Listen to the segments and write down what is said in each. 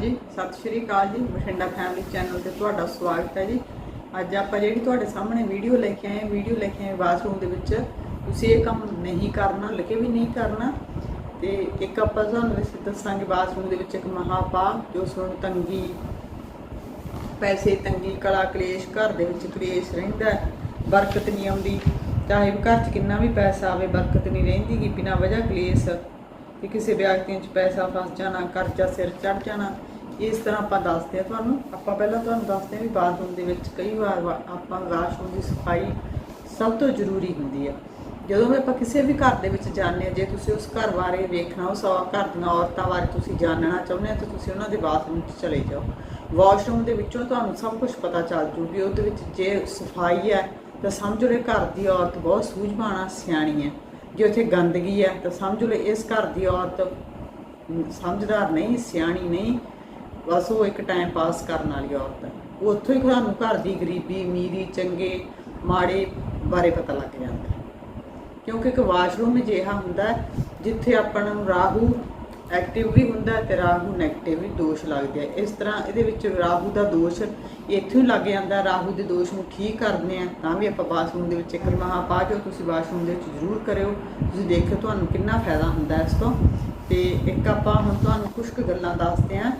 ਹਾਂਜੀ। ਸਤਿ ਸ਼੍ਰੀ ਅਕਾਲ ਜੀ। ਬਠਿੰਡਾ ਫੈਮਿਲੀ ਚੈਨਲ ਤੇ ਤੁਹਾਡਾ ਸਵਾਗਤ ਹੈ ਜੀ। ਅੱਜ ਆਪਾਂ ਜਿਹੜੀ ਤੁਹਾਡੇ ਸਾਹਮਣੇ ਵੀਡੀਓ ਲੈ ਕੇ ਆਏ ਵੀਡੀਓ ਲੈ ਕੇ ਆਏ ਬਾਥਰੂਮ ਦੇ ਵਿੱਚ। ਤੁਸੀਂ ਇਹ ਕੰਮ ਨਹੀਂ ਕਰਨਾ ਲਿਖੇ ਵੀ ਨਹੀਂ ਕਰਨਾ। ਤੇ ਇੱਕ ਆਪਾਂ ਤੁਹਾਨੂੰ ਇਸ ਦੱਸਾਂਗੇ ਬਾਥਰੂਮ ਦੇ ਵਿੱਚ ਇੱਕ ਮਹਾਪਾ ਜੋ ਸੁਣ ਤੰਗੀ, ਪੈਸੇ ਤੰਗੀ, ਕਲਾ ਕਲੇਸ਼, ਘਰ ਦੇ ਵਿੱਚ ਕਲੇਸ਼ ਰਹਿੰਦਾ ਬਰਕਤ ਨਹੀਂ ਆਉਂਦੀ। ਚਾਹੇ ਘਰ 'ਚ ਕਿੰਨਾ ਵੀ ਪੈਸਾ ਆਵੇ, ਬਰਕਤ ਨਹੀਂ ਰਹਿੰਦੀ ਕਿ ਬਿਨਾਂ ਵਜ੍ਹਾ ਕਲੇਸ਼। ਕਿ ਕਿਸੇ ਵਿਅਕਤੀ 'ਚ ਪੈਸਾ ਫਸ ਜਾਣਾ, ਕਰਜ਼ਾ ਸਿਰ ਚੜ ਜਾਣਾ। ਇਸ ਤਰ੍ਹਾਂ ਆਪਾਂ ਦੱਸਦੇ ਆ ਤੁਹਾਨੂੰ, ਆਪਾਂ ਪਹਿਲਾਂ ਤੁਹਾਨੂੰ ਦੱਸਦੇ ਆ ਵੀ ਬਾਥਰੂਮ ਦੇ ਵਿੱਚ ਕਈ ਵਾਰ ਵਾ- ਆਪਾਂ ਵਾਸ਼ਰੂਮ ਦੀ ਸਫ਼ਾਈ ਸਭ ਤੋਂ ਜ਼ਰੂਰੀ ਹੁੰਦੀ ਹੈ ਜਦੋਂ ਵੀ ਆਪਾਂ ਕਿਸੇ ਵੀ ਘਰ ਦੇ ਵਿੱਚ ਜਾਂਦੇ ਹਾਂ, ਜੇ ਤੁਸੀਂ ਉਸ ਘਰ ਬਾਰੇ ਵੇਖਣਾ, ਉਸ ਘਰ ਦੀਆਂ ਔਰਤਾਂ ਬਾਰੇ ਤੁਸੀਂ ਜਾਣਨਾ ਚਾਹੁੰਦੇ ਹੋ, ਤਾਂ ਤੁਸੀਂ ਉਹਨਾਂ ਦੇ ਬਾਥਰੂਮ 'ਚ ਚਲੇ ਜਾਓ। ਵਾਸ਼ਰੂਮ ਦੇ ਵਿੱਚੋਂ ਤੁਹਾਨੂੰ ਸਭ ਕੁਝ ਪਤਾ ਚੱਲ ਜੂਗੀ, ਉਹਦੇ ਵਿੱਚ ਜੇ ਸਫ਼ਾਈ ਹੈ, ਤਾਂ ਸਮਝ ਲਓ ਘਰ ਦੀ ਔਰਤ ਬਹੁਤ ਸੂਝਵਾਨ ਆ, ਸਿਆਣੀ ਹੈ। ਜੇ ਉੱਥੇ ਗੰਦਗੀ ਹੈ, ਤਾਂ ਸਮਝ ਲਓ ਇਸ ਘਰ ਦੀ ਔਰਤ ਸਮਝਦਾਰ ਨਹੀਂ, ਸਿਆਣੀ ਨਹੀਂ। ਬਸ ਉਹ ਇੱਕ ਟਾਈਮ ਪਾਸ ਕਰਨ ਵਾਲੀ ਔਰਤ ਹੈ। ਉਹ ਉੱਥੋਂ ਹੀ ਤੁਹਾਨੂੰ ਘਰ ਦੀ ਗਰੀਬੀ, ਅਮੀਰੀ, ਚੰਗੇ, ਮਾੜੇ ਬਾਰੇ ਪਤਾ ਲੱਗ ਜਾਂਦਾ ਕਿਉਂਕਿ ਇੱਕ ਵਾਸ਼ਰੂਮ ਅਜਿਹਾ ਹੁੰਦਾ ਜਿੱਥੇ ਆਪਾਂ ਨੂੰ ਰਾਹੂ ਐਕਟਿਵ ਵੀ ਹੁੰਦਾ ਹੈ ਤੇ ਰਾਹੂ ਨੈਗੇਟਿਵ ਵੀ ਦੋਸ਼ ਲੱਗਦੇ ਆ। ਇਸ ਤਰ੍ਹਾਂ ਇਹਦੇ ਵਿੱਚ ਰਾਹੂ ਦਾ ਦੋਸ਼ ਇੱਥੋਂ ਹੀ ਲੱਗ ਜਾਂਦਾ ਰਾਹੂ ਦੇ ਦੋਸ਼ ਨੂੰ ਠੀਕ ਕਰਦੇ ਆ, ਤਾਂ ਵੀ ਆਪਾਂ ਬਾਥਰੂਮ ਦੇ ਵਿੱਚ ਇੱਕ ਮਹਾ ਪਾ ਜੋ ਤੁਸੀਂ ਬਾਥਰੂਮ ਦੇ ਵਿੱਚ ਜ਼ਰੂਰ ਕਰਿਓ। ਤੁਸੀਂ ਦੇਖਿਓ ਤੁਹਾਨੂੰ ਕਿੰਨਾ ਫਾਇਦਾ ਹੁੰਦਾ ਇਸ ਤੋਂ। ਤੇ ਇੱਕ ਆਪਾਂ ਹੁਣ ਤੁਹਾਨੂੰ ਕੁਝ ਕੁ ਗੱਲਾਂ ਦੱਸਦੇ ਆ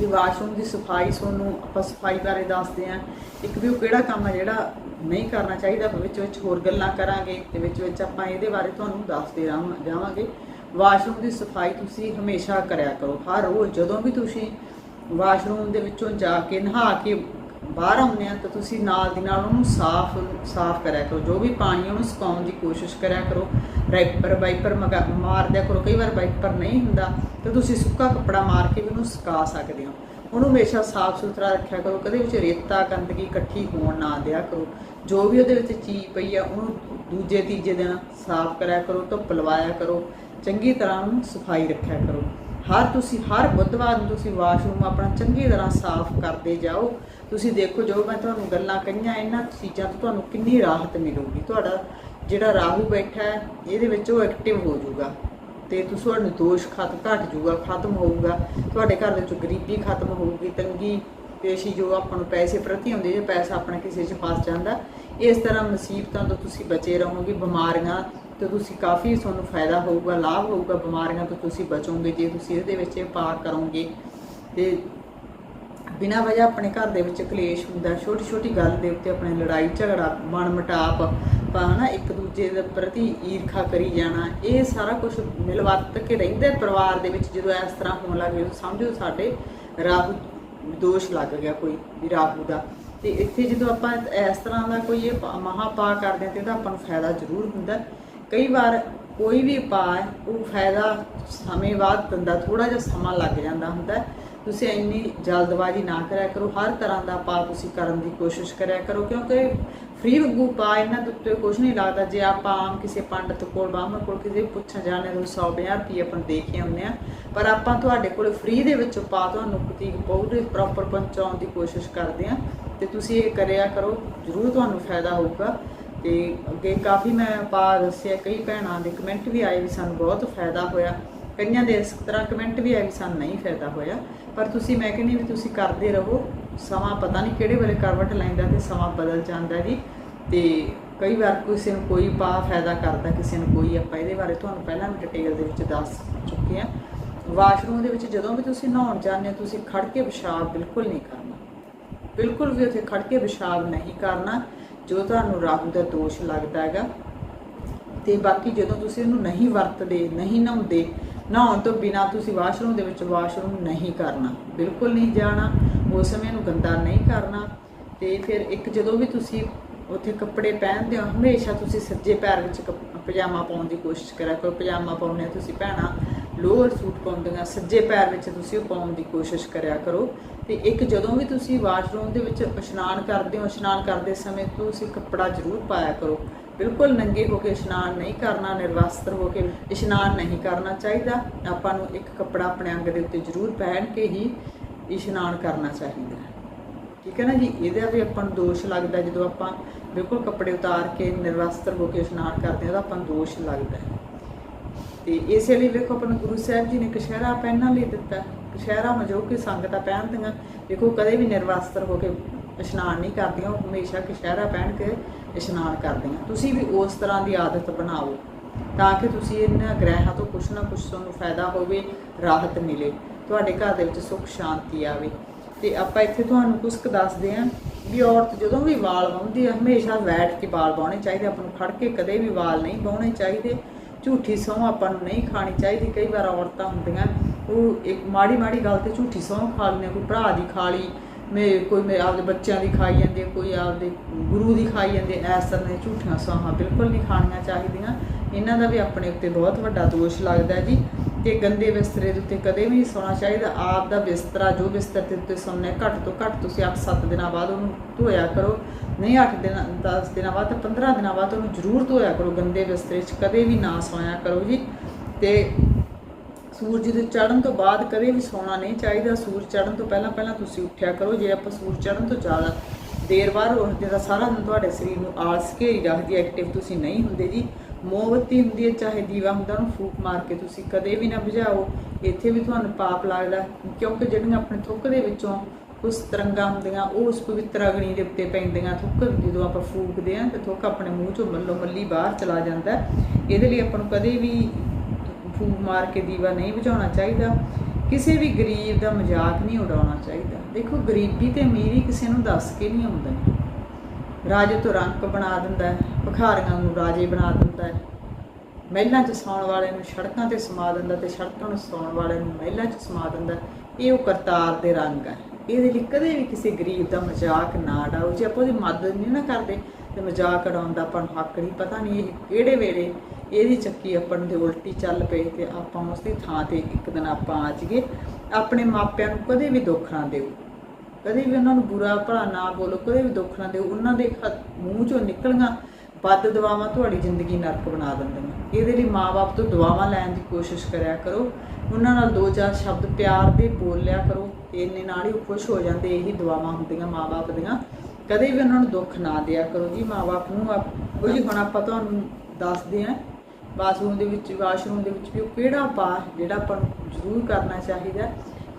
ਵੀ ਵਾਸ਼ਰੂਮ ਦੀ ਸਫ਼ਾਈ ਤੁਹਾਨੂੰ ਆਪਾਂ ਸਫ਼ਾਈ ਬਾਰੇ ਦੱਸਦੇ ਆ ਇੱਕ ਵੀ ਉਹ ਕਿਹੜਾ ਕੰਮ ਹੈ ਜਿਹੜਾ ਨਹੀਂ ਕਰਨਾ ਚਾਹੀਦਾ ਵਿੱਚ ਵਿੱਚ ਹੋਰ ਗੱਲਾਂ ਕਰਾਂਗੇ ਤੇ ਵਿੱਚ ਵਿੱਚ ਆਪਾਂ ਇਹਦੇ ਬਾਰੇ ਤੁਹਾਨੂੰ ਦੱਸਦੇ ਰਹਾਂ- ਜਾਵਾਂਗੇ। ਵਾਸ਼ਰੂਮ ਦੀ ਸਫ਼ਾਈ ਤੁਸੀਂ ਹਮੇਸ਼ਾ ਕਰਿਆ ਕਰੋ, ਹਰ ਰੋਜ਼ ਜਦੋਂ ਵੀ ਤੁਸੀਂ ਵਾਸ਼ਰੂਮ ਦੇ ਵਿੱਚੋਂ ਜਾ ਕੇ ਨਹਾ ਕੇ ਬਾਹਰ ਆਉਂਦੇ ਆ ਤਾਂ ਤੁਸੀਂ ਨਾਲ ਦੀ ਨਾਲ ਉਹਨੂੰ ਸਾਫ਼ ਸਾਫ਼ ਕਰਿਆ ਕਰੋ। ਜੋ ਵੀ ਪਾਣੀ ਆ ਉਹਨੂੰ ਸੁਕਾਉਣ ਦੀ ਕੋਸ਼ਿਸ਼ ਕਰਿਆ ਕਰੋ। ਰਾਈਪਰ ਵਾਈਪਰ ਮਗਾ ਮਾਰ ਦਿਆ ਕਰੋ। ਕਈ ਵਾਰ ਵਾਈਪਰ ਨਹੀਂ ਹੁੰਦਾ ਤਾਂ ਤੁਸੀਂ ਸੁੱਕਾ ਕੱਪੜਾ ਮਾਰ ਕੇ ਵੀ ਉਹਨੂੰ ਸੁਕਾ ਸਕਦੇ ਹੋ। ਉਹਨੂੰ ਹਮੇਸ਼ਾ ਸਾਫ਼ ਸੁਥਰਾ ਰੱਖਿਆ ਕਰੋ। ਕਦੇ ਵਿੱਚ ਰੇਤਾ, ਗੰਦਗੀ ਇਕੱਠੀ ਹੋਣ ਨਾ ਦਿਆ ਕਰੋ। ਜੋ ਵੀ ਉਹਦੇ ਵਿੱਚ ਚੀਜ਼ ਪਈ ਆ, ਉਹਨੂੰ ਦੂਜੇ, ਤੀਜੇ ਦਿਨ ਸਾਫ਼ ਕਰਿਆ ਕਰੋ, ਧੁੱਪ ਲਵਾਇਆ ਕਰੋ। ਚੰਗੀ ਤਰ੍ਹਾਂ ਉਹਨੂੰ ਸਫ਼ਾਈ ਰੱਖਿਆ ਕਰੋ। ਹਰ ਤੁਸੀਂ, ਹਰ ਬੁੱਧਵਾਰ ਨੂੰ ਤੁਸੀਂ ਵਾਸ਼ਰੂਮ ਆਪਣਾ ਚੰਗੀ ਤਰ੍ਹਾਂ ਸਾਫ਼ ਕਰਦੇ ਜਾਓ। ਤੁਸੀਂ ਦੇਖੋ ਜੋ ਮੈਂ ਤੁਹਾਨੂੰ ਗੱਲਾਂ ਕਹੀਆਂ, ਇਹਨਾਂ ਚੀਜ਼ਾਂ ਤੋਂ ਤੁਹਾਨੂੰ ਕਿੰਨੀ ਰਾਹਤ ਮਿਲੂਗੀ। ਤੁਹਾਡਾ ਜਿਹੜਾ ਰਾਹੂ ਬੈਠਾ ਹੈ, ਇਹਦੇ ਵਿੱਚ ਉਹ ਐਕਟਿਵ ਹੋ ਜਾਊਗਾ। ਤੇ ਤੁਸੀਂ ਤੁਹਾਡਾ ਦੋਸ਼ ਖਤ ਘਟ ਜਾਊਗਾ, ਖਤਮ ਹੋਊਗਾ। ਤੁਹਾਡੇ ਘਰ ਦੇ ਵਿੱਚ ਗਰੀਬੀ ਖਤਮ ਹੋਊਗੀ, ਤੰਗੀ, ਪੇਸ਼ੀ ਜੋ ਆਪਾਂ ਨੂੰ ਪੈਸੇ ਪ੍ਰਤੀ ਹੁੰਦੀ ਜੇ ਪੈਸਾ ਆਪਣਾ ਕਿਸੇ 'ਚ ਫਸ ਜਾਂਦਾ। ਇਸ ਤਰ੍ਹਾਂ ਮੁਸੀਬਤਾਂ ਤੋਂ ਤੁਸੀਂ ਬਚੇ ਰਹੋਗੇ, ਬਿਮਾਰੀਆਂ ਤੋਂ ਤੁਸੀਂ ਕਾਫੀ ਤੁਹਾਨੂੰ ਫਾਇਦਾ ਹੋਊਗਾ, ਲਾਭ ਹੋਊਗਾ, ਬਿਮਾਰੀਆਂ ਤੋਂ ਤੁਸੀਂ ਬਚੋਗੇ, ਜੇ ਤੁਸੀਂ ਇਹਦੇ ਵਿੱਚ ਇਹ ਪਾਰ ਕਰੋਗੇ। ਤੇ ਬਿਨਾਂ ਵਜ੍ਹਾ ਆਪਣੇ ਘਰ ਦੇ ਵਿੱਚ ਕਲੇਸ਼ ਹੁੰਦਾ ਛੋਟੀ ਛੋਟੀ ਗੱਲ ਦੇ ਉੱਤੇ ਆਪਣੇ ਲੜਾਈ, ਝਗੜਾ ਮਨ ਮਟਾਪ ਪਾ ਹਨਾ ਇੱਕ ਦੂਜੇ ਦੇ ਪ੍ਰਤੀ ਈਰਖਾ ਕਰੀ ਜਾਣਾ, ਇਹ ਸਾਰਾ ਕੁਝ ਮਿਲ ਵਰਤ ਕੇ ਰਹਿੰਦਾ ਪਰਿਵਾਰ ਦੇ ਵਿੱਚ, ਜਦੋਂ ਇਸ ਤਰ੍ਹਾਂ ਹੋਣ ਲੱਗ ਗਿਆ, ਸਮਝੋ ਸਾਡੇ ਰਾਹੂ ਦੋਸ਼ ਲੱਗ ਗਿਆ ਕੋਈ ਵੀ ਰਾਹੂ ਦਾ। ਤੇ ਇੱਥੇ ਜਦੋਂ ਆਪਾਂ ਇਸ ਤਰ੍ਹਾਂ ਦਾ ਕੋਈ ਇਹ ਪਾ- ਮਹਾਪਾ ਕਰਦੇ ਹਾਂ ਤੇ ਇਹਦਾ ਆਪਾਂ ਨੂੰ ਫਾਇਦਾ ਜ਼ਰੂਰ ਹੁੰਦਾ ਕਈ ਵਾਰ ਕੋਈ ਵੀ ਉਪਾਅ ਉਹ ਫਾਇਦਾ ਸਮੇਂ ਬਾਅਦ ਦਿੰਦਾ ਥੋੜਾ ਜਿਹਾ ਸਮਾਂ ਲੱਗ ਜਾਂਦਾ ਹੁੰਦਾ ਤੁਸੀਂ ਇੰਨੀ ਜਲਦਬਾਜ਼ੀ ਨਾ ਕਰਿਆ ਕਰੋ, ਹਰ ਤਰ੍ਹਾਂ ਦਾ ਉਪਾਅ ਤੁਸੀਂ ਕਰਨ ਦੀ ਕੋਸ਼ਿਸ਼ ਕਰਿਆ ਕਰੋ, ਕਿਉਂਕਿ ਫ੍ਰੀ ਵਗੂ ਉਪਾਅ ਇਹਨਾਂ ਦੇ ਉੱਤੇ ਕੁਝ ਨਹੀਂ ਲੱਗਦਾ। ਜੇ ਆਪਾਂ ਆਮ ਕਿਸੇ ਪੰਡਤ ਕੋਲ, ਬਾਹਮਣ ਕੋਲ ਕਿਸੇ ਪੁੱਛਣ ਜਾਣੇ ਤਾਂ 150 ਰੁਪਏ ਆਪਾਂ ਦੇ ਕੇ ਆਉਂਦੇ ਆ। ਪਰ ਆਪਾਂ ਤੁਹਾਡੇ ਕੋਲ ਫ੍ਰੀ ਦੇ ਵਿੱਚ ਉਪਾਅ ਤੁਹਾਨੂੰ ਪ੍ਰਤੀਕ ਬਹੁਤ ਪ੍ਰੋਪਰ ਪਹੁੰਚਾਉਣ ਦੀ ਕੋਸ਼ਿਸ਼ ਕਰਦੇ ਆ ਤੇ ਤੁਸੀਂ ਇਹ ਕਰਿਆ ਕਰੋ, ਜ਼ਰੂਰ ਤੁਹਾਨੂੰ ਫਾਇਦਾ ਹੋਊਗਾ। ਤੇ ਅੱਗੇ ਕਾਫੀ ਮੈਂ ਪਾ ਦੱਸਿਆ, ਕਈ ਭੈਣਾਂ ਦੇ ਕਮੈਂਟ ਵੀ ਆਏ ਵੀ ਸਾਨੂੰ ਬਹੁਤ ਫਾਇਦਾ ਹੋਇਆ। ਕਈਆਂ ਦੇ ਇਸ ਤਰ੍ਹਾਂ ਕਮੈਂਟ ਵੀ ਆਏ ਵੀ ਸਾਨੂੰ ਨਹੀਂ ਫਾਇਦਾ ਹੋਇਆ, ਪਰ ਤੁਸੀਂ, ਮੈਂ ਕਹਿੰਦੀ ਵੀ ਤੁਸੀਂ ਕਰਦੇ ਰਹੋ। ਸਮਾਂ ਪਤਾ ਨਹੀਂ ਕਿਹੜੇ ਵੇਲੇ ਕਰਵਟ ਲੈਂਦਾ ਤੇ ਸਮਾਂ ਬਦਲ ਜਾਂਦਾ ਜੀ। ਤੇ ਕਈ ਵਾਰ ਕਿਸੇ ਨੂੰ ਕੋਈ ਪਾ ਫਾਇਦਾ ਕਰਦਾ, ਕਿਸੇ ਨੂੰ ਕੋਈ, ਆਪਾਂ ਇਹਦੇ ਬਾਰੇ ਤੁਹਾਨੂੰ ਪਹਿਲਾਂ ਵੀ ਡਿਟੇਲ ਦੇ ਵਿੱਚ ਦੱਸ ਚੁੱਕੇ ਆ ਵਾਸ਼ਰੂਮ ਦੇ ਵਿੱਚ ਜਦੋਂ ਵੀ ਤੁਸੀਂ ਨਹਾਉਣ ਜਾਂਦੇ ਹੋ, ਤੁਸੀਂ ਖੜ ਕੇ ਪਿਸ਼ਾਬ ਬਿਲਕੁਲ ਨਹੀਂ ਕਰਨਾ। ਬਿਲਕੁਲ ਵੀ ਉੱਥੇ ਖੜ ਕੇ ਪਿਸ਼ਾਬ ਨਹੀਂ ਕਰਨਾ, ਜੋ ਤੁਹਾਨੂੰ ਰਾਹੂ ਦਾ ਦੋਸ਼ ਲੱਗਦਾ ਹੈਗਾ। ਤੇ ਬਾਕੀ ਜਦੋਂ ਤੁਸੀਂ ਇਹਨੂੰ ਨਹੀਂ ਵਰਤਦੇ, ਨਹੀਂ ਨਹਾਉਂਦੇ ਨਹਾਉਣ ਤੋਂ ਬਿਨਾ ਤੁਸੀਂ ਵਾਸ਼ਰੂਮ ਦੇ ਵਿੱਚ ਵਾਸ਼ਰੂਮ ਨਹੀਂ ਕਰਨਾ, ਬਿਲਕੁਲ ਨਹੀਂ ਜਾਣਾ, ਉਸ ਸਮੇਂ ਨੂੰ ਗੰਦਾ ਨਹੀਂ ਕਰਨਾ ਤੇ ਫਿਰ ਇੱਕ ਜਦੋਂ ਵੀ ਤੁਸੀਂ ਉੱਥੇ ਕੱਪੜੇ ਪਹਿਨਦੇ ਹੋ, ਹਮੇਸ਼ਾ ਤੁਸੀਂ ਸੱਜੇ ਪੈਰ ਵਿੱਚ ਕੱਪ- ਪਜਾਮਾ ਪਾਉਣ ਦੀ ਕੋਸ਼ਿਸ਼ ਕਰਿਆ ਕਰੋ। ਪਜਾਮਾ ਪਾਉਂਦੇ ਤੁਸੀਂ ਭੈਣਾਂ ਲੋਅਰ ਸੂਟ ਪਾਉਂਦੀਆਂ ਸੱਜੇ ਪੈਰ ਵਿੱਚ ਤੁਸੀਂ ਉਹ ਪਾਉਣ ਦੀ ਕੋਸ਼ਿਸ਼ ਕਰਿਆ ਕਰੋ। ਤੇ ਇੱਕ ਜਦੋਂ ਵੀ ਤੁਸੀਂ ਵਾਸ਼ਰੂਮ ਦੇ ਵਿੱਚ ਇਸ਼ਨਾਨ ਕਰਦੇ ਹੋ, ਇਸ਼ਨਾਨ ਕਰਦੇ ਸਮੇਂ ਤੁਸੀਂ ਕੱਪੜਾ ਜ਼ਰੂਰ ਪਾਇਆ ਕਰੋ। ਬਿਲਕੁਲ ਨੰਗੇ ਹੋ ਕੇ ਇਸ਼ਨਾਨ ਨਹੀਂ ਕਰਨਾ, ਨਿਰਵਸਤਰ ਹੋ ਕੇ ਇਸ਼ਨਾਨ ਨਹੀਂ ਕਰਨਾ ਚਾਹੀਦਾ। ਆਪਾਂ ਨੂੰ ਇੱਕ ਕੱਪੜਾ ਆਪਣੇ ਅੰਗ ਦੇ ਉੱਤੇ ਜ਼ਰੂਰ ਪਹਿਨ ਕੇ ਹੀ ਇਸ਼ਨਾਨ ਕਰਨਾ ਚਾਹੀਦਾ ਠੀਕ ਹੈ ਨਾ ਜੀ? ਇਹਦਾ ਵੀ ਆਪਾਂ ਨੂੰ ਦੋਸ਼ ਲੱਗਦਾ ਜਦੋਂ ਆਪਾਂ ਬਿਲਕੁਲ ਕੱਪੜੇ ਉਤਾਰ ਕੇ ਨਿਰਵਸਤਰ ਹੋ ਕੇ ਇਸ਼ਨਾਨ ਕਰਦੇ ਹਾਂ, ਤਾਂ ਆਪਾਂ ਨੂੰ ਦੋਸ਼ ਲੱਗਦਾ ਤੇ ਇਸੇ ਲਈ ਵੇਖੋ, ਆਪਾਂ ਨੂੰ ਗੁਰੂ ਸਾਹਿਬ ਜੀ ਨੇ ਕਸ਼ਹਿਰਾ ਪਹਿਨਣ ਲਈ ਦਿੱਤਾ ਕਸ਼ਹਿਰਾ ਮਜੋ ਕੇ ਸੰਗਤਾਂ ਪਹਿਨਦੀਆਂ ਦੇਖੋ ਕਦੇ ਵੀ ਨਿਰਵਸਤਰ ਹੋ ਕੇ ਇਸ਼ਨਾਨ ਨਹੀਂ ਕਰਦੀਆਂ। ਉਹ ਹਮੇਸ਼ਾ ਕਸ਼ਹਿਰਾ ਪਹਿਨ ਕੇ ਇਸ਼ਨਾਨ ਕਰਦੇ ਕਰਦੀਆਂ। ਤੁਸੀਂ ਵੀ ਉਸ ਤਰ੍ਹਾਂ ਦੀ ਆਦਤ ਬਣਾਓ ਤਾਂ ਕਿ ਤੁਸੀਂ ਇਹਨਾਂ ਗ੍ਰਹਿਾਂ ਤੋਂ ਕੁਛ ਨਾ ਕੁਛ ਤੁਹਾਨੂੰ ਫਾਇਦਾ ਹੋਵੇ, ਰਾਹਤ ਮਿਲੇ, ਤੁਹਾਡੇ ਘਰ ਦੇ ਵਿੱਚ ਸੁੱਖ, ਸ਼ਾਂਤੀ ਆਵੇ। ਤੇ ਆਪਾਂ ਇੱਥੇ ਤੁਹਾਨੂੰ ਕੁਝ ਦੱਸਦੇ ਆਂ ਵੀ ਔਰਤ ਜਦੋਂ ਵੀ ਵਾਲ ਵਾਉਂਦੀ ਹੈ, ਹਮੇਸ਼ਾ ਬੈਠ ਕੇ ਵਾਲ ਵਾਉਣੇ ਚਾਹੀਦੇ, ਆਪਾਂ ਨੂੰ ਖੜ ਕੇ ਕਦੇ ਵੀ ਵਾਲ ਨਹੀਂ ਵਾਉਣੇ ਚਾਹੀਦੇ। ਝੂਠੀ ਸਹੁੰ ਆਪਾਂ ਨੂੰ ਨਹੀਂ ਖਾਣੀ ਚਾਹੀਦੀ। ਕਈ ਵਾਰ ਔਰਤਾਂ ਹੁੰਦੀਆਂ, ਉਹ ਇੱਕ ਮਾੜੀ ਮਾੜੀ ਗੱਲ ਤੇ ਝੂਠੀ ਸਹੁੰ ਖਾ ਲੈਂਦੇ ਕੋਈ ਭਰਾ ਦੀ ਖਾ ਲਈ ਮੇ ਕੋਈ ਮੇਰੇ ਆਪਦੇ ਬੱਚਿਆਂ ਦੀ ਖਾਈ ਜਾਂਦੇ ਕੋਈ ਆਪਦੇ ਗੁਰੂ ਦੀ ਖਾਈ ਜਾਂਦੇ ਐਸ ਤਰ੍ਹਾਂ ਦੀਆਂ ਝੂਠੀਆਂ ਸਹੁੰਆਂ ਬਿਲਕੁਲ ਨਹੀਂ ਖਾਣੀਆਂ ਚਾਹੀਦੀਆਂ। ਇਹਨਾਂ ਦਾ ਵੀ ਆਪਣੇ ਉੱਤੇ ਬਹੁਤ ਵੱਡਾ ਦੋਸ਼ ਲੱਗਦਾ ਜੀ, ਕਿ ਗੰਦੇ ਬਿਸਤਰੇ ਦੇ ਉੱਤੇ ਕਦੇ ਵੀ ਨਹੀਂ ਸੌਣਾ ਚਾਹੀਦਾ। ਆਪ ਦਾ ਬਿਸਤਰਾ, ਜੋ ਬਿਸਤਰ ਦੇ ਉੱਤੇ ਸੌਣਾ ਘੱਟ ਤੋਂ ਘੱਟ ਤੁਸੀਂ 8-7 ਦਿਨਾਂ ਬਾਅਦ ਉਹਨੂੰ ਧੋਇਆ ਕਰੋ। ਨਹੀਂ 8 ਦਿਨਾਂ 10 ਦਿਨਾਂ ਬਾਅਦ ਤਾਂ 15 ਦਿਨਾਂ ਬਾਅਦ ਉਹਨੂੰ ਜ਼ਰੂਰ ਧੋਇਆ ਕਰੋ। ਗੰਦੇ ਬਿਸਤਰੇ 'ਚ ਕਦੇ ਵੀ ਨਾ ਸੌਇਆ ਕਰੋ ਜੀ। ਤੇ ਸੂਰਜ ਦੇ ਚੜ੍ਹਨ ਤੋਂ ਬਾਅਦ ਕਦੇ ਵੀ ਸੌਣਾ ਨਹੀਂ ਚਾਹੀਦਾ। ਸੂਰਜ ਚੜ੍ਹਨ ਤੋਂ ਪਹਿਲਾਂ ਪਹਿਲਾਂ ਤੁਸੀਂ ਉੱਠਿਆ ਕਰੋ। ਜੇ ਆਪਾਂ ਸੂਰਜ ਚੜ੍ਹਨ ਤੋਂ ਜ਼ਿਆਦਾ ਦੇਰ ਬਾਅਦ ਉੱਠਦੇ ਤਾਂ ਸਾਰਾ ਦਿਨ ਤੁਹਾਡੇ ਸਰੀਰ ਨੂੰ ਆਲਸ, ਘੇਰੀ ਰੱਖਦੀ ਐਕਟਿਵ ਤੁਸੀਂ ਨਹੀਂ ਹੁੰਦੇ ਜੀ। ਮੋਮਬੱਤੀ ਹੁੰਦੀ ਹੈ, ਚਾਹੇ ਦੀਵਾ ਹੁੰਦਾ, ਉਹਨੂੰ ਫੂਕ ਮਾਰ ਕੇ ਤੁਸੀਂ ਕਦੇ ਵੀ ਨਾ ਬੁਝਾਓ ਇੱਥੇ ਵੀ ਤੁਹਾਨੂੰ ਪਾਪ ਲੱਗਦਾ ਕਿਉਂਕਿ ਜਿਹੜੀਆਂ ਆਪਣੇ ਥੁੱਕ ਦੇ ਵਿੱਚੋਂ ਉਸ ਤਰੰਗਾਂ ਹੁੰਦੀਆਂ, ਉਹ ਉਸ ਪਵਿੱਤਰ ਅਗਨੀ ਦੇ ਉੱਤੇ ਪੈਂਦੀਆਂ। ਥੁੱਕ ਜਦੋਂ ਆਪਾਂ ਫੂਕਦੇ ਆਂ ਤੇ ਥੁੱਕ ਆਪਣੇ ਮੂੰਹ ਚੋਂ ਮੱਲੋ ਮੱਲੀ ਬਾਹਰ ਚਲਾ ਜਾਂਦਾ ਇਹਦੇ ਲਈ ਆਪਾਂ ਨੂੰ ਕਦੇ ਵੀ ਫੂਕ ਮਾਰ ਕੇ ਦੀਵਾ ਨਹੀਂ ਬੁਝਾਉਣਾ ਚਾਹੀਦਾ। ਕਿਸੇ ਵੀ ਗਰੀਬ ਦਾ ਮਜ਼ਾਕ ਨਹੀਂ ਉਡਾਉਣਾ ਚਾਹੀਦਾ। ਦੇਖੋ, ਗਰੀਬੀ ਤੇ ਅਮੀਰੀ ਕਿਸੇ ਨੂੰ ਦੱਸ ਕੇ ਨਹੀਂ ਆਉਂਦੀ। ਰਾਜੇ ਤੋਂ ਰੰਕ ਬਣਾ ਦਿੰਦਾ ਹੈ, ਭਿਖਾਰੀਆਂ ਨੂੰ ਰਾਜੇ ਬਣਾ ਦਿੰਦਾ ਹੈ। ਮਹਿਲਾਂ 'ਚ ਸੌਣ ਵਾਲੇ ਨੂੰ ਸੜਕਾਂ ਤੇ ਸਮਾ ਦਿੰਦਾ ਤੇ ਸੜਕਾਂ ਨੂੰ ਸੌਣ ਵਾਲੇ ਨੂੰ ਮਹਿਲਾਂ 'ਚ ਸਮਾ ਦਿੰਦਾ ਇਹ ਉਹ ਕਰਤਾਰ ਦੇ ਰੰਗ ਹੈ। ਇਹਦੇ ਲਈ ਕਦੇ ਵੀ ਕਿਸੇ ਗਰੀਬ ਦਾ ਮਜ਼ਾਕ ਨਾ ਉਡਾਓ। ਜੇ ਆਪਾਂ ਉਹਦੀ ਮਦਦ ਨਹੀਂ ਨਾ ਕਰਦੇ, ਤੇ ਮਜ਼ਾਕ ਉਡਾਉਣ ਦਾ ਆਪਾਂ ਨੂੰ ਹੱਕ ਨਹੀਂ, ਪਤਾ ਨਹੀਂ ਇਹ ਕਿਹੜੇ ਵੇਲੇ ਇਹਦੀ ਚੱਕੀ ਆਪਣ ਦੇ ਉਲਟੀ ਚੱਲ ਪਈ ਤੇ ਆਪਾਂ ਉਸ ਦੀ ਥਾਂ ਤੇ ਇੱਕ ਦਿਨ ਆਪਾਂ ਆ ਜਾਈਏ। ਆਪਣੇ ਮਾਪਿਆਂ ਨੂੰ ਕਦੇ ਵੀ ਦੁੱਖ ਨਾ ਦਿਓ। ਕਦੇ ਵੀ ਉਹਨਾਂ ਨੂੰ ਬੁਰਾ ਭਲਾ ਨਾ ਬੋਲੋ, ਕਦੇ ਵੀ ਦੁੱਖ ਨਾ ਦਿਓ। ਉਹਨਾਂ ਦੇ ਮੂੰਹ ਚੋਂ ਨਿਕਲੀਆਂ ਵੱਧ ਦੁਆਵਾਂ ਤੁਹਾਡੀ ਜ਼ਿੰਦਗੀ ਨਰਕ ਬਣਾ ਦਿੰਦੀਆਂ। ਇਹਦੇ ਲਈ ਮਾਪੇ ਤੋਂ ਦੁਆਵਾਂ ਲੈਣ ਦੀ ਕੋਸ਼ਿਸ਼ ਕਰਿਆ ਕਰੋ। ਉਹਨਾਂ ਨਾਲ ਦੋ ਚਾਰ ਸ਼ਬਦ ਪਿਆਰ ਦੇ ਬੋਲਿਆ ਕਰੋ। ਇੰਨੇ ਨਾਲ ਹੀ ਉਹ ਖੁਸ਼ ਹੋ ਜਾਂਦੇ, ਇਹੀ ਦੁਆਵਾਂ ਹੁੰਦੀਆਂ ਮਾਪੇ ਦੀਆਂ। ਕਦੇ ਵੀ ਉਹਨਾਂ ਨੂੰ ਦੁੱਖ ਨਾ ਦਿਆ ਕਰੋ। ਜੀ ਮਾਪੇ ਨੂੰ ਉਹ ਜੀ, ਹੁਣ ਆਪਾਂ ਤੁਹਾਨੂੰ ਦੱਸਦੇ ਆਂ ਬਾਥਰੂਮ ਦੇ ਵਿੱਚ, ਵਾਸ਼ਰੂਮ ਦੇ ਵਿੱਚ ਵੀ ਉਹ ਕਿਹੜਾ ਪਾ ਜਿਹੜਾ ਆਪਾਂ ਨੂੰ ਜ਼ਰੂਰ ਕਰਨਾ ਚਾਹੀਦਾ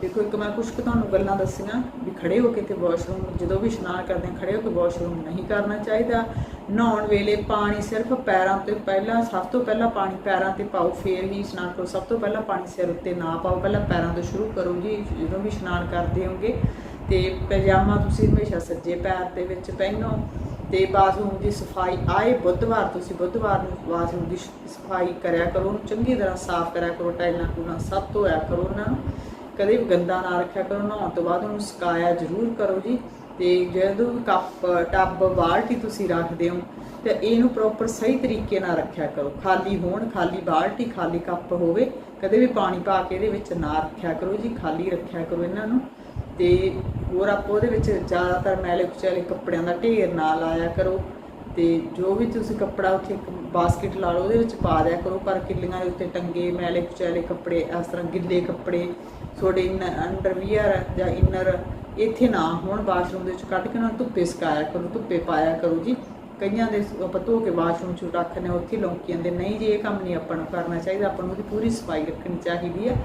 ਦੇਖੋ, ਇੱਕ ਮੈਂ ਕੁਝ ਕੁ ਤੁਹਾਨੂੰ ਗੱਲਾਂ ਦੱਸੀਆਂ ਵੀ ਖੜੇ ਹੋ ਕੇ ਤੇ ਵਾਸ਼ਰੂਮ, ਜਦੋਂ ਵੀ ਇਸ਼ਨਾਨ ਕਰਦੇ ਹਾਂ ਖੜੇ ਹੋ ਕੇ ਵਾਸ਼ਰੂਮ ਨਹੀਂ ਕਰਨਾ ਚਾਹੀਦਾ। ਨਹਾਉਣ ਵੇਲੇ ਪਾਣੀ ਸਿਰਫ ਪੈਰਾਂ ਤੇ ਪਹਿਲਾਂ, ਸਭ ਤੋਂ ਪਹਿਲਾਂ ਪਾਣੀ ਪੈਰਾਂ ਤੇ ਪਾਓ, ਫੇਰ ਹੀ ਇਸ਼ਨਾਨ ਕਰੋ। ਸਭ ਤੋਂ ਪਹਿਲਾਂ ਪਾਣੀ ਸਿਰ ਉੱਤੇ ਨਾ ਪਾਓ, ਪਹਿਲਾਂ ਪੈਰਾਂ ਤੋਂ ਸ਼ੁਰੂ ਕਰੋ ਜੀ, ਜਦੋਂ ਵੀ ਇਸ਼ਨਾਨ ਕਰਦੇ ਹੋਗੇ। ਤੇ ਪਜਾਮਾ ਤੁਸੀਂ ਹਮੇਸ਼ਾ ਸੱਜੇ ਪੈਰ ਦੇ ਵਿੱਚ ਪਹਿਨੋ। ਤੇ ਬਾਥਰੂਮ ਦੀ ਸਫ਼ਾਈ ਆਏ ਬੁੱਧਵਾਰ, ਤੁਸੀਂ ਬੁੱਧਵਾਰ ਨੂੰ ਬਾਥਰੂਮ ਦੀ ਸਫ਼ਾਈ ਕਰਿਆ ਕਰੋ, ਉਹਨੂੰ ਚੰਗੀ ਤਰ੍ਹਾਂ ਸਾਫ਼ ਕਰਿਆ ਕਰੋ, ਟਾਈਲਾਂ ਟੂਲਾਂ ਸਭ ਧੋਇਆ ਕਰੋ ਉਹਨਾਂ ਨੂੰ। ਕਦੇ ਵੀ ਗੰਦਾ ਨਾ ਰੱਖਿਆ ਕਰੋ, ਨਹਾਉਣ ਤੋਂ ਬਾਅਦ ਉਹਨੂੰ ਸੁਕਾਇਆ ਜ਼ਰੂਰ ਕਰੋ ਜੀ। ਤੇ ਜਦੋਂ ਵੀ ਕੱਪ, ਟੱਬ, ਬਾਲਟੀ ਤੁਸੀਂ ਰੱਖਦੇ ਹੋ, ਤੇ ਇਹਨੂੰ ਪ੍ਰੋਪਰ ਸਹੀ ਤਰੀਕੇ ਨਾਲ ਰੱਖਿਆ ਕਰੋ। ਖਾਲੀ ਹੋਣ, ਖਾਲੀ ਬਾਲਟੀ, ਖਾਲੀ ਕੱਪ ਹੋਵੇ, ਕਦੇ ਵੀ ਪਾਣੀ ਪਾ ਕੇ ਇਹਦੇ ਵਿੱਚ ਨਾ ਰੱਖਿਆ ਕਰੋ ਜੀ, ਖਾਲੀ ਰੱਖਿਆ ਕਰੋ ਇਹਨਾਂ ਨੂੰ। ਤੇ ਹੋਰ ਆਪਾਂ ਉਹਦੇ ਵਿੱਚ ਜ਼ਿਆਦਾਤਰ ਮੈਲੇ ਕੁਚੈਲੇ ਕੱਪੜਿਆਂ ਦਾ ਢੇਰ ਨਾ ਲਾਇਆ ਕਰੋ ਤੇ ਜੋ ਵੀ ਤੁਸੀਂ ਕੱਪੜਾ ਉੱਥੇ ਇੱਕ ਬਾਸਕਟ ਲਾ ਲਓ ਉਹਦੇ ਵਿੱਚ ਪਾ ਦਿਆ ਕਰੋ ਪਰ ਕਿੱਲੀਆਂ ਦੇ ਉੱਤੇ ਟੰਗੇ ਮੈਲੇ ਕੁਚੈਲੇ ਕੱਪੜੇ ਇਸ ਤਰ੍ਹਾਂ ਗਿੱਲੇ ਕੱਪੜੇ ਤੁਹਾਡੇ ਅੰਡਰਵੀਅਰ ਜਾਂ ਇਨਰ ਇੱਥੇ ਨਾ ਹੋਣ ਬਾਥਰੂਮ ਦੇ ਵਿੱਚ ਕੱਢ ਕੇ ਉਹਨਾਂ ਨੂੰ ਧੁੱਪੇ ਸੁਕਾਇਆ ਕਰੋ ਧੁੱਪੇ ਪਾਇਆ ਕਰੋ ਜੀ। ਕਈਆਂ ਦੇ ਆਪਾਂ ਧੋ ਕੇ ਬਾਥਰੂਮ 'ਚ ਰੱਖਦੇ ਹਾਂ, ਉੱਥੇ ਲੌਂਕੀ ਜਾਂਦੇ ਨਹੀਂ ਜੀ ਇਹ ਕੰਮ ਨਹੀਂ ਆਪਾਂ ਨੂੰ ਕਰਨਾ ਚਾਹੀਦਾ ਆਪਾਂ ਨੂੰ ਉਹਦੀ ਪੂਰੀ ਸਫ਼ਾਈ ਰੱਖਣੀ ਚਾਹੀਦੀ ਹੈ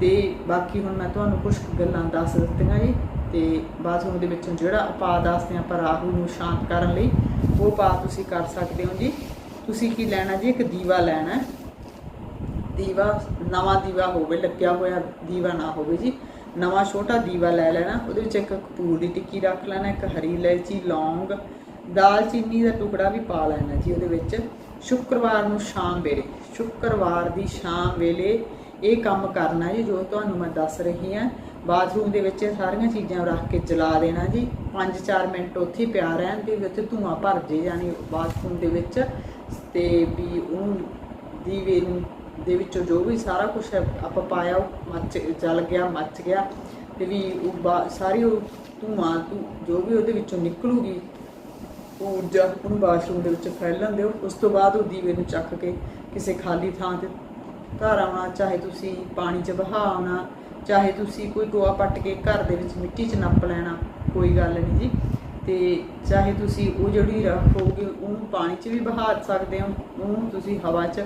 ਤੇ ਬਾਕੀ ਹੁਣ ਮੈਂ ਤੁਹਾਨੂੰ ਕੁਝ ਗੱਲਾਂ ਦੱਸ ਦਿੱਤੀਆਂ ਜੀ। ਤੇ ਬਾਥਰੂਮ ਦੇ ਵਿੱਚੋਂ ਜਿਹੜਾ ਆਪਾਂ ਦੱਸਦੇ ਹਾਂ ਆਪਾਂ ਰਾਹੂ ਨੂੰ ਸ਼ਾਂਤ ਕਰਨ ਲਈ, ਉਹ ਉਪਾਅ ਤੁਸੀਂ ਕਰ ਸਕਦੇ ਹੋ ਜੀ। ਤੁਸੀਂ ਕੀ ਲੈਣਾ ਜੀ? ਇੱਕ ਦੀਵਾ ਲੈਣਾ। ਦੀਵਾ, ਨਵਾਂ ਦੀਵਾ ਹੋਵੇ, ਲੱਗਿਆ ਹੋਇਆ ਦੀਵਾ ਨਾ ਹੋਵੇ ਜੀ। ਨਵਾਂ ਛੋਟਾ ਦੀਵਾ ਲੈ ਲੈਣਾ। ਉਹਦੇ ਵਿੱਚ ਇੱਕ ਕਪੂਰ ਦੀ ਟਿੱਕੀ ਰੱਖ ਲੈਣਾ, ਇੱਕ ਹਰੀ ਇਲਾਇਚੀ, ਲੌਂਗ ਦਾਲਚੀਨੀ ਦਾ ਟੁਕੜਾ ਵੀ ਪਾ ਲੈਣਾ ਜੀ ਉਹਦੇ ਵਿੱਚ। ਸ਼ੁੱਕਰਵਾਰ ਨੂੰ ਸ਼ਾਮ ਵੇਲੇ। ਸ਼ੁੱਕਰਵਾਰ ਦੀ ਸ਼ਾਮ ਵੇਲੇ ਇਹ ਕੰਮ ਕਰਨਾ ਜੀ, ਜੋ ਤੁਹਾਨੂੰ ਮੈਂ ਦੱਸ ਰਹੀ ਹਾਂ। ਬਾਥਰੂਮ ਦੇ ਵਿੱਚ ਇਹ ਸਾਰੀਆਂ ਚੀਜ਼ਾਂ ਰੱਖ ਕੇ ਜਲਾ ਦੇਣਾ ਜੀ। 5-4 ਮਿੰਟ ਉੱਥੇ ਹੀ ਪਿਆ ਰਹਿਣ ਦੇ ਵਿੱਚ ਧੂਆਂ ਭਰ ਜੇ ਜਾਣੀ ਬਾਥਰੂਮ ਦੇ ਵਿੱਚ। ਤੇ ਵੀ ਉਹਨੂੰ ਦੀਵੇ ਨੂੰ ਦੇ ਵਿੱਚੋਂ ਜੋ ਵੀ ਸਾਰਾ ਕੁਝ ਆਪਾਂ ਪਾਇਆ ਉਹ ਮੱਚ ਜਲ ਗਿਆ, ਮੱਚ ਗਿਆ। ਤੇ ਵੀ ਉਹ ਬਾ- ਸਾਰੀ ਉਹ ਧੂਆਂ, ਧੂ ਜੋ ਵੀ ਉਹਦੇ ਵਿੱਚੋਂ ਨਿਕਲੂਗੀ, ਉਹ ਊਰਜਾ ਉਹਨੂੰ ਬਾਥਰੂਮ ਦੇ ਵਿੱਚ ਫੈਲਣ ਦਿਓ ਉਸ ਤੋਂ ਬਾਅਦ ਉਹ ਦੀਵੇ ਨੂੰ ਚੱਕ ਕੇ ਕਿਸੇ ਖਾਲੀ ਥਾਂ ਤੇ ਘਰ ਆਉਣਾ, ਚਾਹੇ ਤੁਸੀਂ ਪਾਣੀ 'ਚ ਬਹਾ ਆਉਣਾ ਚਾਹੇ ਤੁਸੀਂ ਕੋਈ ਟੋਆ ਪੱਟ ਕੇ ਘਰ ਦੇ ਵਿੱਚ ਮਿੱਟੀ 'ਚ ਨੱਪ ਲੈਣਾ, ਕੋਈ ਗੱਲ ਨਹੀਂ ਜੀ। ਤੇ ਚਾਹੇ ਤੁਸੀਂ ਉਹ ਜਿਹੜੀ ਰੱਖ ਹੋਊਗੀ, ਉਹਨੂੰ ਪਾਣੀ 'ਚ ਵੀ ਬਹਾ ਸਕਦੇ ਹੋ, ਉਹਨੂੰ ਤੁਸੀਂ ਹਵਾ 'ਚ,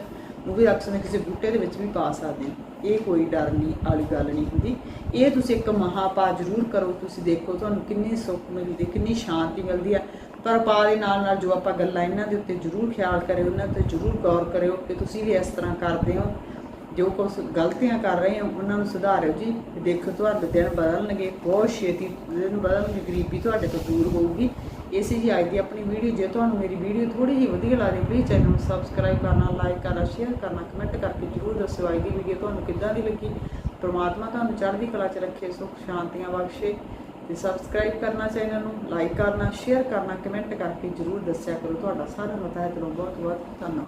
ਉਹ ਵੀ ਰੱਖ ਸਕਦੇ ਕਿਸੇ ਬੂਟੇ ਦੇ ਵਿੱਚ ਵੀ ਪਾ ਸਕਦੇ ਹੋ। ਇਹ ਕੋਈ ਡਰ ਨਹੀਂ, ਵਾਲੀ ਗੱਲ ਨਹੀਂ ਹੁੰਦੀ। ਇਹ ਤੁਸੀਂ ਇੱਕ ਮਹਾਪਾ ਜ਼ਰੂਰ ਕਰੋ, ਤੁਸੀਂ ਦੇਖੋ ਤੁਹਾਨੂੰ ਕਿੰਨੀ ਸੁੱਖ ਮਿਲਦੀ, ਕਿੰਨੀ ਸ਼ਾਂਤੀ ਮਿਲਦੀ ਆ ਪਰ ਪਾ ਦੇ ਨਾਲ ਨਾਲ ਜੋ ਆਪਾਂ ਗੱਲਾਂ ਇਹਨਾਂ ਦੇ ਉੱਤੇ ਜ਼ਰੂਰ ਖਿਆਲ ਕਰਿਓ, ਇਹਨਾਂ ਤੇ ਜ਼ਰੂਰ ਗੌਰ ਕਰਿਓ ਕਿ ਤੁਸੀਂ ਵੀ ਇਸ ਤਰ੍ਹਾਂ ਕਰਦੇ ਹੋ। ਜੋ ਕੁਝ ਗਲਤੀਆਂ ਕਰ ਰਹੇ ਹੋ, ਉਹਨਾਂ ਨੂੰ ਸੁਧਾਰਿਓ ਜੀ। ਦੇਖੋ, ਤੁਹਾਡੇ ਦਿਨ ਬਦਲਣਗੇ, ਬਹੁਤ ਛੇਤੀ ਦਿਨ ਬਦਲਣਗੇ, ਗਰੀਬੀ ਤੁਹਾਡੇ ਤੋਂ ਦੂਰ ਹੋਊਗੀ। ਇਸੇ ਜੀ ਅੱਜ ਦੀ ਆਪਣੀ ਵੀਡੀਓ, ਜੇ ਤੁਹਾਨੂੰ ਮੇਰੀ ਵੀਡੀਓ ਥੋੜੀ ਜਿਹੀ ਵਧੀਆ ਲੱਗਦੀ ਪਲੀਜ਼ ਚੈਨਲ ਨੂੰ ਸਬਸਕ੍ਰਾਈਬ ਕਰਨਾ ਲਾਈਕ ਕਰਨਾ ਸ਼ੇਅਰ ਕਰਨਾ ਕਮੈਂਟ ਕਰਕੇ ਜਰੂਰ ਦੱਸਿਓ ਅੱਜ ਦੀ ਵੀਡੀਓ ਤੁਹਾਨੂੰ ਕਿੱਦਾਂ ਦੀ ਲੱਗੀ। ਪ੍ਰਮਾਤਮਾ ਤੁਹਾਨੂੰ ਚੜ੍ਹਦੀ ਕਲਾ 'ਚ ਰੱਖੇ, ਸੁੱਖ, ਸ਼ਾਂਤੀਆਂ ਬਖਸ਼ੇ। ਤੇ ਸਬਸਕ੍ਰਾਈਬ ਕਰਨਾ ਚੈਨਲ ਨੂੰ ਲਾਈਕ ਕਰਨਾ ਸ਼ੇਅਰ ਕਰਨਾ ਕਮੈਂਟ ਕਰਕੇ ਜਰੂਰ ਦੱਸਿਆ ਕਰੋ। ਤੁਹਾਡਾ ਸਾਰਿਆਂ ਦਾ ਤਹਿ ਦਿਲੋਂ ਬਹੁਤ ਬਹੁਤ ਧੰਨਵਾਦ।